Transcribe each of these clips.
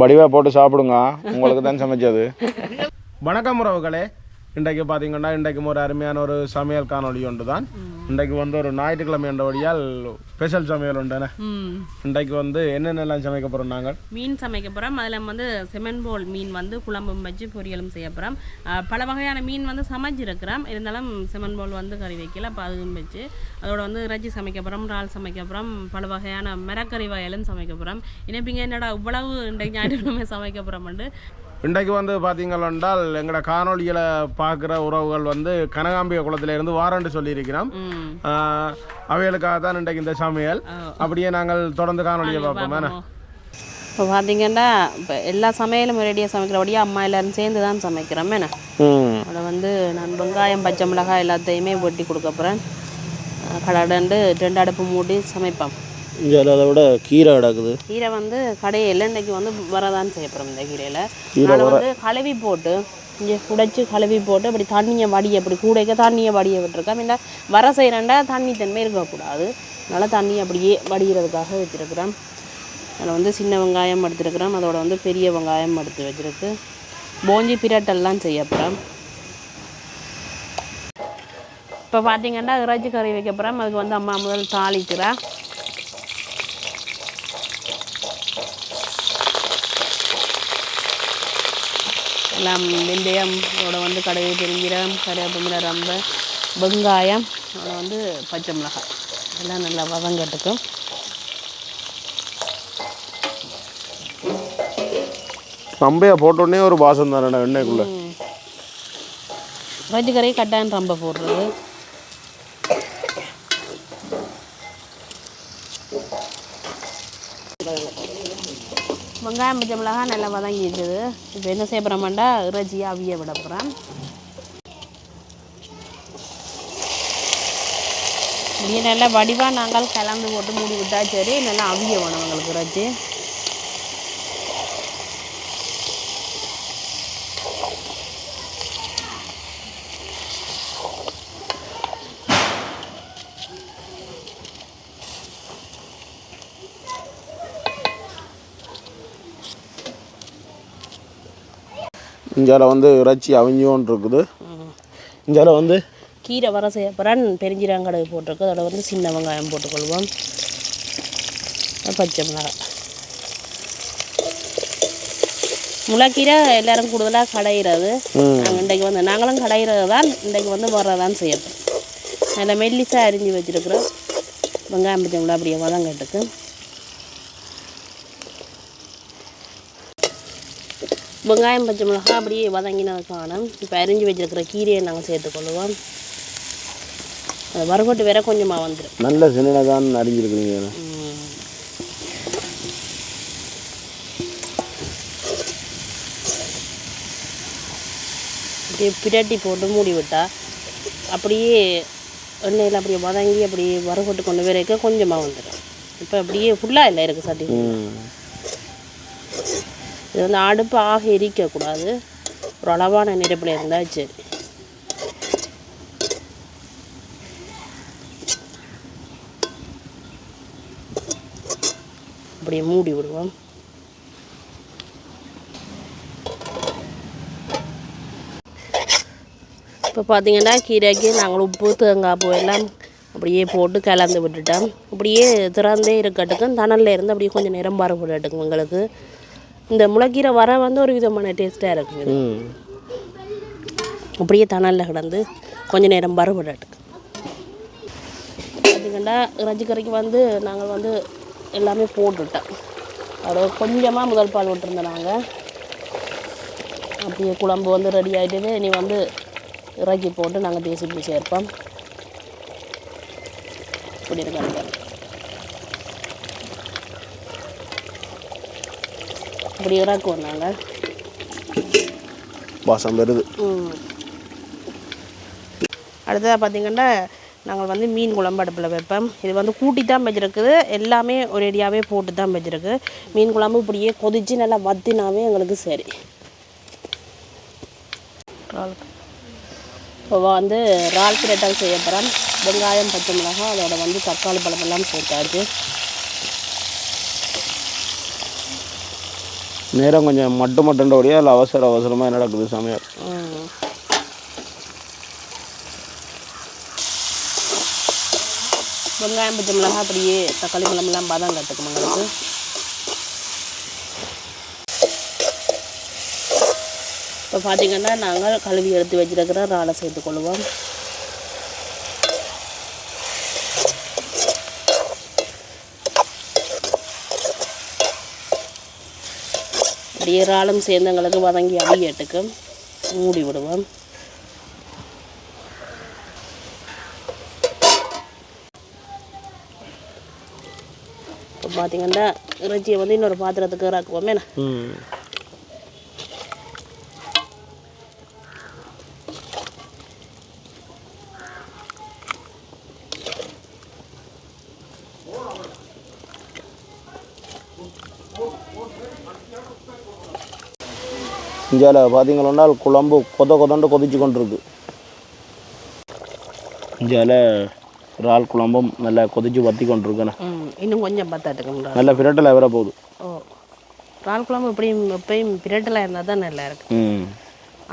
வடிவா போட்டு சாப்பிடுங்க. உங்களுக்கு தான் சமைச்சது. வணக்கம் உறவுகளே. இன்றைக்கு பார்த்தீங்கன்னா இன்றைக்கு ஒரு அருமையான ஒரு சமையல் காணொளி ஒன்று தான் இன்றைக்கு வந்து ஒரு ஞாயிற்றுக்கிழமை என்ற வழியால் ஸ்பெஷல் சமையல் உண்டுண்ணே ம். இன்றைக்கு வந்து என்னென்னலாம் சமைக்க போகிறோம் நாங்கள்? மீன் சமைக்க போகிறோம் அதில் வந்து செமன் போல் மீன் வந்து குழம்பும் வச்சு பொரியலும் செய்ய போகிறோம் பல வகையான மீன் வந்து சமைச்சிருக்கிறோம். இருந்தாலும் செமன் போல் வந்து கறி வைக்கல அப்போ அதுவும் வச்சு அதோட வந்து இறைச்சி சமைக்க போகிறோம் இறால் சமைக்க போகிறோம் பல வகையான மிரக்கறி வயலும் சமைக்க போகிறோம் இணைப்பிங்க என்னடா இவ்வளவு இன்றைக்கு ஞாயிற்றுக்கிழமை சமைக்க போகிறோம்னு இன்றைக்கு வந்து பார்த்தீங்கள் என்றால் எங்களோட காணொளிகளை பார்க்குற உறவுகள் வந்து கனகாம்பிகை குளத்துல இருந்து வாரண்டு சொல்லியிருக்கிறோம். அவைகளுக்காக தான் இன்றைக்கு இந்த சமையல். அப்படியே நாங்கள் தொடர்ந்து காணொளியை பார்ப்போம். வேணா இப்போ பார்த்தீங்கன்னா இப்போ எல்லா சமையலும் ரெடியாக சமைக்கிறபடியாக அம்மா எல்லாரும் சேர்ந்து தான் சமைக்கிறோம். என்ன? அதில் வந்து நான் வெங்காயம் பச்சை மிளகாய் எல்லாத்தையுமே வெட்டி கொடுக்க போகிறேன் கடண்டு ரெண்டு அடுப்பு மூடி சமைப்பேன் இங்கே அதை விட கீரை கிடக்குது கீரை வந்து கடையில் இன்னைக்கு வந்து வரதான் செய்யப்படுறோம் இந்த கீரையில். நான் வந்து கழுவி போட்டு இங்கே உடைச்சி கழுவி போட்டு அப்படி தண்ணியை வடிய அப்படி கூடைக்க தண்ணியை வடிய விட்டுருக்கேன் இல்லை வர செய்கிறேன்டா தண்ணி தன்மை இருக்கக்கூடாது. அதனால் தண்ணி அப்படியே வடிகிறதுக்காக வச்சுருக்கிறேன் அதில் வந்து சின்ன வெங்காயம் எடுத்துருக்குறோம். அதோட வந்து பெரிய வெங்காயம் எடுத்து வச்சுருக்கு. போஞ்சி பிரட்டெல்லாம் செய்ய போகிறேன் இப்போ பார்த்தீங்கன்னா இறைச்சி கறி வைக்க போகிறேன் அதுக்கு வந்து அம்மா முதல் தாளிக்கிறேன் எல்லாம் வெந்தயம் அதோட வந்து கடுகு பெருஞ்சீரகம் கருவேப்பிலை ரம்ப வெங்காயம் அதோட வந்து பச்சை மிளகாய். எல்லாம் நல்லா வதங்கட்டுக்கும் சம்பையை போட்டோடனே ஒரு வாசம் தானே எண்ணெய்க்குள்ள? இறைச்சி கறி கட்டாயம் ரொம்ப போடுறது. வெங்காயம் பச்சை மிளகாய் நல்லா வதங்கிடுது இப்போ என்ன செய்ய போகிறோம்டா இறைச்சியாக அவிய விட போகிறேன் இப்படியே நல்லா வடிவாக நாங்கள் கலந்து போட்டு மூடி விட்டா சரி. நல்லா அவிய வேணும் எங்களுக்கு இறைச்சி. இஞ்சால வந்து இறைச்சி அவிஞ்சோன் இருக்குது. இஞ்சால வந்து கீரை வர செய்ய போகிறேன் பெருஞ்சீரகம் கடுகு போட்டிருக்கு. அதோட வந்து சின்ன வெங்காயம் போட்டுக்கொள்வோம். பச்சை மிளகாய். முளைக்கீரை எல்லாரும் கூடுதலாக கடையிறது. நாங்கள் இன்றைக்கு வந்து நாங்களும் கடையிறது தான் இன்றைக்கு வந்து வர்றதான் செய்யப்போம் அதில் மெல்லிசாக அரிஞ்சு வச்சுருக்குறோம். வெங்காயம் பச்சை மிளகா அப்படியே வதங்கட்டுக்கு வெங்காயம் பச்சை மிளகாய் அப்படியே வதங்கினது காணும் இப்போ அரிஞ்சு வச்சிருக்கிற கீரையை நாங்கள் சேர்த்துக்கொள்ளுவோம். அது வரகொட்டு வேற கொஞ்சமாக வந்துடும் நல்ல சின்ன தான் அறிஞ்சிருக்கிறீங்க அப்படியே பிரட்டி போட்டு மூடி விட்டா அப்படியே எண்ணெயில் அப்படியே வதங்கி அப்படியே வரகொட்டு கொண்டு வரைக்க கொஞ்சமாக வந்துடும் இப்போ அப்படியே ஃபுல்லாக இல்லை இருக்குது சட்டி. வந்து அடுப்பு ஆக எரிக்கக்கூடாது. ஒரு அளவான நெருப்பில் இருந்தால் சரி அப்படியே மூடி விடுவோம். இப்போ பார்த்தீங்கன்னா கீரைக்கு நாங்கள் உப்பு தேங்காய் பூ எல்லாம் அப்படியே போட்டு கலந்து விட்டுட்டோம். அப்படியே திறந்தே இருக்கட்டுக்கும் தணலில் இருந்து அப்படியே கொஞ்சம் நேரம் விடட்டுங்க எங்களுக்கு இந்த முளைக்கீரை வர வந்து ஒரு விதமான டேஸ்ட்டாக இருக்குது அப்படியே தணலில் கிடந்து கொஞ்ச நேரம் பரவிடட்டுக்கு பார்த்தீங்கன்னா இறைச்சி கறிக்கு வந்து நாங்கள் வந்து எல்லாமே போட்டுட்டோம். அதோட கொஞ்சமாக முதல் பால் விட்டுருந்தோம் நாங்கள் அப்படியே குழம்பு வந்து ரெடி ஆகிட்டது இனி வந்து இறக்கி போட்டு நாங்கள் தேசி புளி சேர்ப்போம். இப்படி இருக்காங்க இப்படி இறக்குவோம் நாங்கள் வாசம் வருது. அடுத்ததாக பார்த்தீங்கன்னா நாங்கள் வந்து மீன் குழம்பு அடுப்பில் வைப்போம். இது வந்து கூட்டி தான் வச்சிருக்குது. எல்லாமே ஒரேடியாகவே போட்டு தான் வச்சிருக்கு. மீன் குழம்பு இப்படியே கொதிச்சு நல்லா வத்தினாவே எங்களுக்கு சரி. இப்போ வந்து இறால் பிரட்டல் செய்ய போகிறோம் வெங்காயம் பச்சை மிளகாய் அதோட வந்து தக்காளி பழமெல்லாம் போட்டாச்சு நேரம் கொஞ்சம் மட்டு மட்டுன்றபடியா இல்லை அவசர அவசரமாக நடக்குது சமையல் வெங்காயம் பச்சை மிளகா அப்படியே தக்காளி மிளமெல்லாம் பாதாம் கட்டுக்கும் எங்களுக்கு இப்போ பார்த்தீங்கன்னா நாங்கள் கழுவி எடுத்து வச்சிருக்கிற இறாலை சேர்த்துக்கொள்வோம் அப்படியே இறாலும் சேர்ந்தங்களுக்கு வதங்கி அவியட்டுக்கு மூடி விடுவோம். இப்போ பார்த்தீங்கன்னா இறைச்சியை வந்து இன்னொரு பாத்திரத்துக்கு இறக்குவோமே. இந்தியாவில் பார்த்தீங்கன்னா குழம்பு கொத கொதண்டு கொதிச்சு கொண்டிருக்கு. இந்தியாவில் இறால் குழம்பும் நல்லா கொதிச்சு வத்தி கொண்டிருக்குண்ணே இன்னும் கொஞ்சம் பத்தாட்டுக்குங்களா நல்ல பிரட்டல் வர போகுது. ஓ இறால் குழம்பு எப்படியும் எப்பயும் பிரட்டலாக இருந்தால் தான் நல்லா இருக்கு.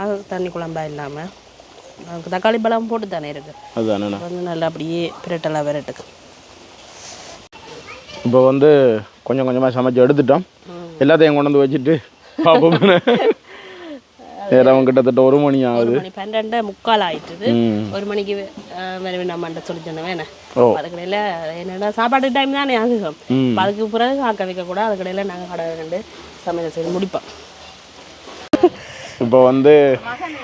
ஆக தண்ணி குழம்பா இல்லாமல் தக்காளி பழம் போட்டு தானே இருக்குது அதுதானே வந்து நல்லா அப்படியே பிரட்டலாக விரட்டுக்கு இப்போ வந்து கொஞ்சம் கொஞ்சமாக சமைச்சு எடுத்துட்டோம். எல்லாத்தையும் கொண்டு வந்து வச்சுட்டு பார்ப்போம் நேரம் கிட்டத்தட்ட ஒரு மணி ஒரு ஆகுது. மணி பன்னெண்டு முக்கால் ஆயிட்டுது. ஒரு மணிக்கு வேறு வேண்டாமான்ட்ட சொல்லி சொன்னேன் வேணே ஓ. அதுக்கடையில் என்னடா சாப்பாட்டு டைம் தானே ஆகும் அதுக்கு பிறகு காக்க வைக்க கூட அதுக்கடையில் நாங்கள் கடை ரெண்டு சமையல் செய்து முடிப்போம். இப்போ வந்து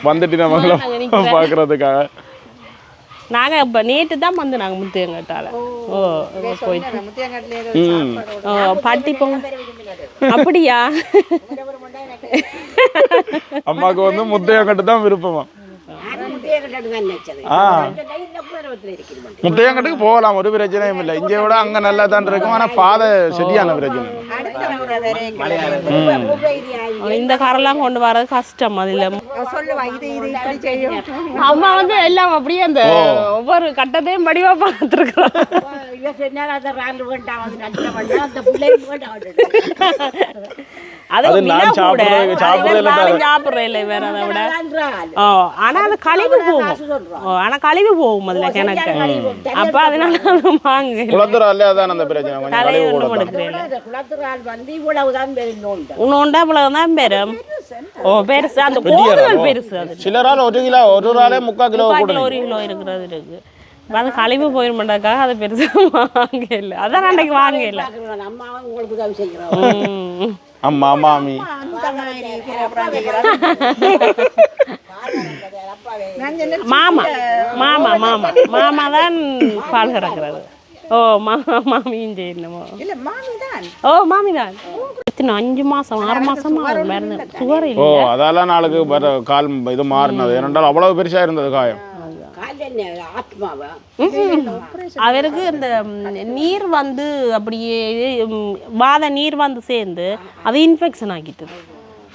வந்துட்டு நம்மள நாங்க நிக்கிறேன். பார்க்கறதுக்காக நாங்கள் இப்போ நேற்று தான் வந்து நாங்கள் முத்தையங்கட்டால. ஓ. போயிட்டு. ம். ஓ பாட்டி போங்க அப்படியா? அம்மாவுக்கு வந்து முத்தையங்கட்டு தான் விருப்பமா ஆ. முத்தையங்கட்டுக்கு போகலாம் ஒரு பிரச்சனையும் இல்லை. இங்கே விட அங்கே நல்லா தான் இருக்கும். ஆனால் பாதை சரியான பிரச்சனை. இந்த காரெல்லாம் கொண்டு வர்றது கஷ்டம் அதில். அம்மா வந்து எல்லாம் அப்படியே அந்த ஒவ்வொரு கட்டத்தையும் படிவா பார்த்துருக்குறோம் அது நான் நானும் சாப்பிடுறேன் இல்லை வேற அதை விட ஓ ஆனா அது கழிவு போகும். ஓ ஆனா கழிவு போகும் அதுல கிணக்கு. அப்ப அதனால அது வாங்க குளத்துறா இல்லையா? அதான் அந்த பிரச்சனை. கொஞ்சம் கழிவு கூட வந்து இவ்வளவுதான் இவ்வளவுதான் பெரும். ஓ பெருசு. அந்த பெருசு அது. சிலரால் ஒரு கிலோ ஒரு ஆளே முக்கால் கிலோ கூட கிலோ ஒரு கிலோ இருக்கிறது இருக்கு. அது கழிவு போயிருமாட்டாக்காக அது பெருசா வாங்க இல்லை அதான் அன்னைக்கு வாங்க இல்லை அம்மாவும் உங்களுக்கு உதவி செய்கிறோம் ம். அம்மா மாமி மாமா மாமா. மாமா மாமா தான் பால் கறக்கிறது. ஓ மாமா மாமியும் செய்யணுமோ ஓ மாமி தான். அஞ்சு மாசம் ஆறு மாசமா மருந்து சுகர் ஓ இல்லை அதால நாளுக்கு கால் இது மாறினது. ஏனென்றால் அவ்வளவு பெருசா இருந்தது காயம். அவருக்கு இந்த நீர் வந்து அப்படியே வாத நீர் வந்து சேர்ந்து அது இன்ஃபெக்ஷன் ஆக்கிட்டுது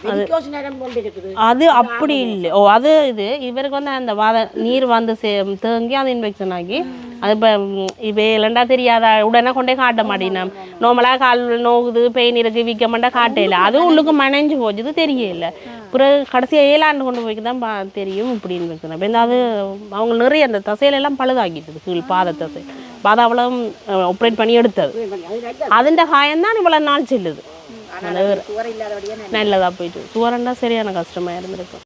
இருக்குது. அது அப்படி இல்லை. ஓ அது இது. இவருக்கு வந்து அந்த வாத நீர் வந்து சே தேங்கி அது இன்ஃபெக்ஷன் ஆகி அது இப்போ இப்போ இல்லைண்டா தெரியாதா உடனே கொண்டே காட்ட மாட்டேன் நார்மலாக கால் நோகுது பெயின் இருக்கு வீக்க மாட்டா காட்டையில அது உள்ளுக்கு மனைஞ்சு போச்சுது தெரியல பிறகு கடைசியாக ஏழாண்டு கொண்டு போய்க்கு தான் பா தெரியும் இப்படி இன்ஃபெக்ஷன் அப்போ அது அவங்க நிறைய அந்த தசையிலெல்லாம் பழுதாக்கிட்டுது கீழ் பாத தசை. அவ்வளோ ஆப்ரேட் பண்ணி எடுத்தது. அதுண்ட காயம் தான் இவ்வளோ நாள் செல்லுது. நல்லதா போயிட்டு சுவரண்டா சரியான கஷ்டமா இருந்திருக்கும்.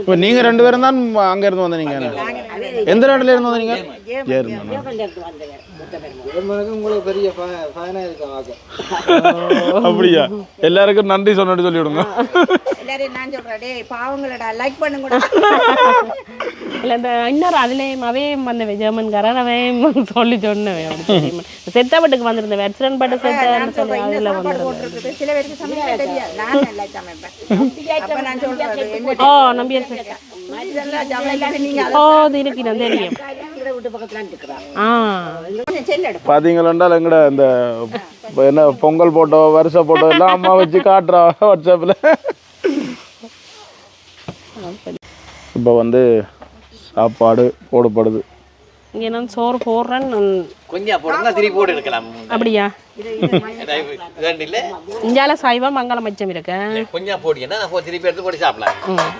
இப்போ நீங்க ரெண்டு பேரும் தான் அங்க இருந்து வந்தீங்க. எந்த நாட்டுல இருந்து வந்தீங்க? அப்படியா? எல்லாருக்கும் நன்றி சொன்னட்டு சொல்லிவிடுங்க. எல்லாரையும் நான் சொல்றேன் டேய் பாவங்களடா லைக் பண்ணுங்கடா. இல்லை இந்த இன்னொரு அதுலேயும் அவையும் வந்த ஜெர்மன்காரன் அவையும் சொல்லி சொன்னவன். அப்படி தெரியுமா? செத்த வீட்டுக்கு வந்திருந்த வெட்சரன் பட்டு செத்தன்னு சொல்லி அதில் சில பேருக்கு சமைக்க தெரியாது. நான் நல்லா சமைப்பேன். ஓ ஓ தெரியும். எடுப்போம் பார்த்தீங்களாண்டால் எங்கட இந்த என்ன பொங்கல் போட்டோ வருஷ போட்டோ எல்லாம் அம்மா வச்சு காட்டுறா வாட்ஸ்அப்பில் இப்போ வந்து சாப்பாடு போடப்படுது. இங்கே நான் சோறு போடுறேன் கொஞ்சம் போடுங்க திருப்பி போட்டு எடுக்கலாம். அப்படியா? இஞ்சால சைவம் மங்களம் மிச்சம் இருக்கு. கொஞ்சம் அப்போ திருப்பி எடுத்து போட்டு சாப்பிடலாம்.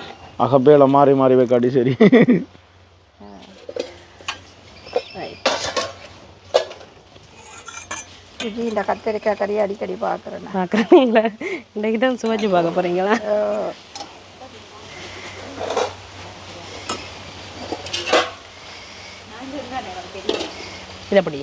அகப்பேல மாறி மாறி வைக்காட்டி சரி. இது இந்த கத்திரிக்காய் கறி அடிக்கடி பார்க்குறேன். பார்க்குறீங்களா? இன்றைக்கு தான் சுவைச்சு பார்க்க போகிறீங்களா இது எப்படி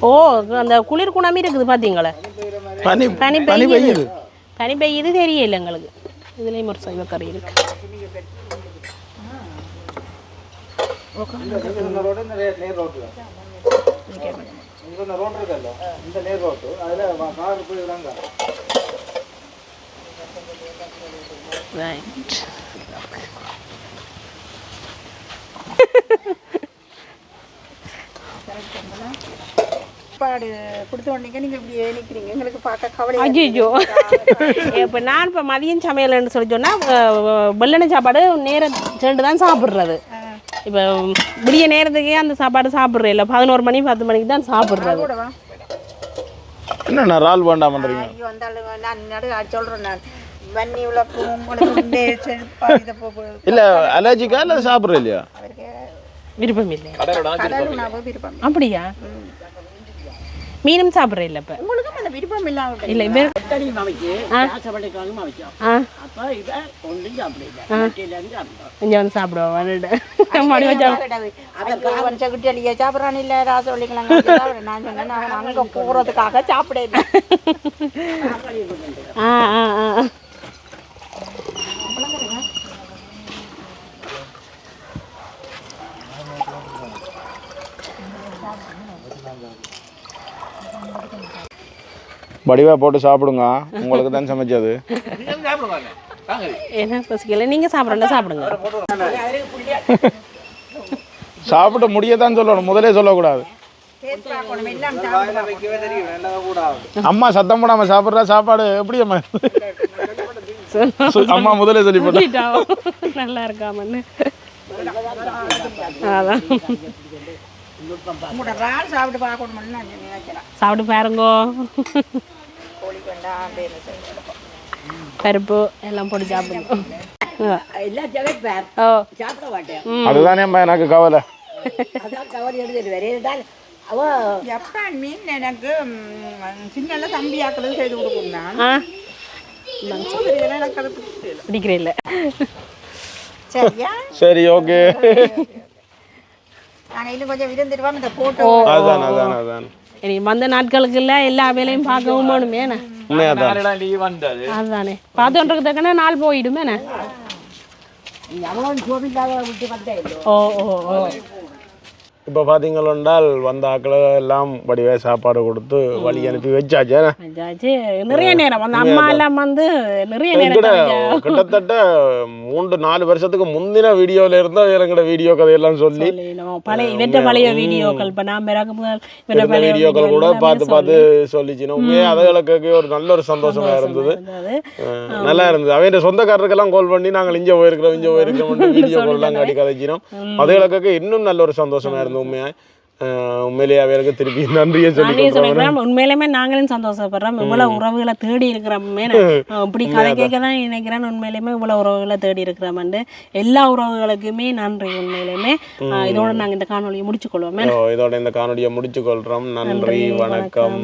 ஓ அந்த குளிர் குணாமி இருக்குது பார்த்தீங்களா? பனி பனி பெய்யுது. பனி பெய்யுது தெரியல எங்களுக்கு. இதுலேயும் ஒரு சைவ கறி இந்த ரோடு இந்த நேர் நேர் ரோட்டில் இந்த ரோடு இருக்குல்ல இந்த நேர் ரோட்டு அதில் கார் போய் விடாங்க ரைட் சாப்பாடு கொடுத்த உடனே நீங்கள் இப்படி நிற்கிறீங்க எங்களுக்கு பார்க்க கவலை ஐயோ இப்போ நான் இப்போ மதியம் சமையல்னு சொல்லி சொன்னால் வெள்ளனை சாப்பாடு நேரம் சேர்ந்து தான் சாப்பிட்றது. இப்போ விடிய நேரத்துக்கே அந்த சாப்பாடு சாப்பிட்றது இல்லை. பதினோரு மணி பத்து மணிக்கு தான் சாப்பிட்றது. கூடவா என்ன ரால் வேண்டாம் பண்றீங்க? ஐயோ வந்தாலும் நான் சொல்கிறேன் நான் இல்ல அலர்ஜிக்கா இல்ல சாப்பிட்ற இல்லையா? இல்லை. விருப்பம் அப்படியா? மீனும் சாப்பிட்ற இல்லை இப்போ. உங்களுக்கும் அந்த விருப்பம் இல்லாமல் இல்லை இவர் ஆ. ஆ. இங்கே வந்து சாப்பிடுவோம் மணி வச்சா அவன் செகுட்டி அடிக்க சாப்பிட்றான் இல்லை ராசவள்ளிக்கெல்லாம் நான் சொன்னேன் அங்கே போகிறதுக்காக சாப்பிட. ஆ ஆ ஆ. வடிவா போட்டு சாப்பிடுங்க. உங்களுக்கு தான் சமைச்சது. என்ன பசிக்கல? நீங்கள் சாப்பிடுங்க. சாப்பிட்டு முடியத்தான் சொல்லணும். முதலே சொல்லக்கூடாது. சாப்பிட அம்மா சத்தம் போடாம சாப்பிட்ற சாப்பாடு. எப்படி அம்மா? அம்மா முதலே சொல்லி நல்லா இருக்காமன்னு. அதான். சாப்பிட்டு பாருங்கோ. கோழி வேண்டாம் சொல்லி பருப்பு எல்லாம் போட்டு சாப்பிடுங்க ஆ. எல்லாம் சமைப்பார் ஓ சாப்பிட மாட்டேன் அதுதானே அம்மா எனக்கு கவலை ஜப்பான் மீன் எனக்கு சின்ன தம்பியாக்களும் செய்து கொடுக்கணும் நான் ஆ இதெல்லாம் எனக்கு அது பிடிக்கல. பிடிக்கிறே இல்லை சரியா சரி ஓகே நாங்கள் இன்னும் கொஞ்சம் விருந்துடுவோம் இந்த போட்டோ அதான் அதான் அதான் இனி வந்த நாட்களுக்கு இல்லை எல்லா வேலையும் பார்க்கவும் வேணுமே வந்தது. அதுதானே பார்த்துட்டு தக்கன நாள் போயிடுமே என்ன? ஓ ஓ ஓ. இப்போ பார்த்தீங்களென்றால் வந்த ஆக்களை எல்லாம் வடிவே சாப்பாடு கொடுத்து வழி அனுப்பி வச்சாச்சு ஏன்னா? நிறைய நேரம். அந்த அம்மா எல்லாம் வந்து நிறைய நேரம் கிட்டத்தட்ட மூன்று நாலு வருஷத்துக்கு முந்தின வீடியோல இருந்தா எங்கட வீடியோ கதையெல்லாம் சொல்லி. பழைய வீடியோக்கள் இப்போ கூட பார்த்து பார்த்து சொல்லிச்சு உண்மையே அதுகளுக்கு ஒரு நல்ல ஒரு சந்தோஷமா இருந்தது. நல்லா இருந்தது. அவன் சொந்தக்காரருக்கெல்லாம் கால் பண்ணி நாங்கள் இங்கே போயிருக்கிறோம் இங்கே போயிருக்கிறோம் வீடியோ கால்லாம் காட்டி கதைச்சினோம். அதுகளுக்கு இன்னும் நல்ல ஒரு சந்தோஷமா இருந்தது உண்மையா அஹ் உண்மையிலேயே அவைகளுக்கு திருப்பி நன்றியை சொல்லி நானே சொல்லிக்கிறேன் உண்மையிலுமே நாங்களும் சந்தோஷப்படுறோம். இவ்வளவு உறவுகளை தேடி இருக்கிறோமே இப்படி கதை கேட்க தான் நினைக்கிறேன். உண்மையிலுமே இவ்வளவு உறவுகளை தேடி இருக்கிறோம்னு. எல்லா உறவுகளுக்குமே நன்றி உண்மையிலுமே. இதோட நாங்க இந்த காணொலியை முடிச்சுக்கொள்வோமே இதோட இந்த காணொலியை முடிச்சு கொள்றோம் நன்றி வணக்கம்.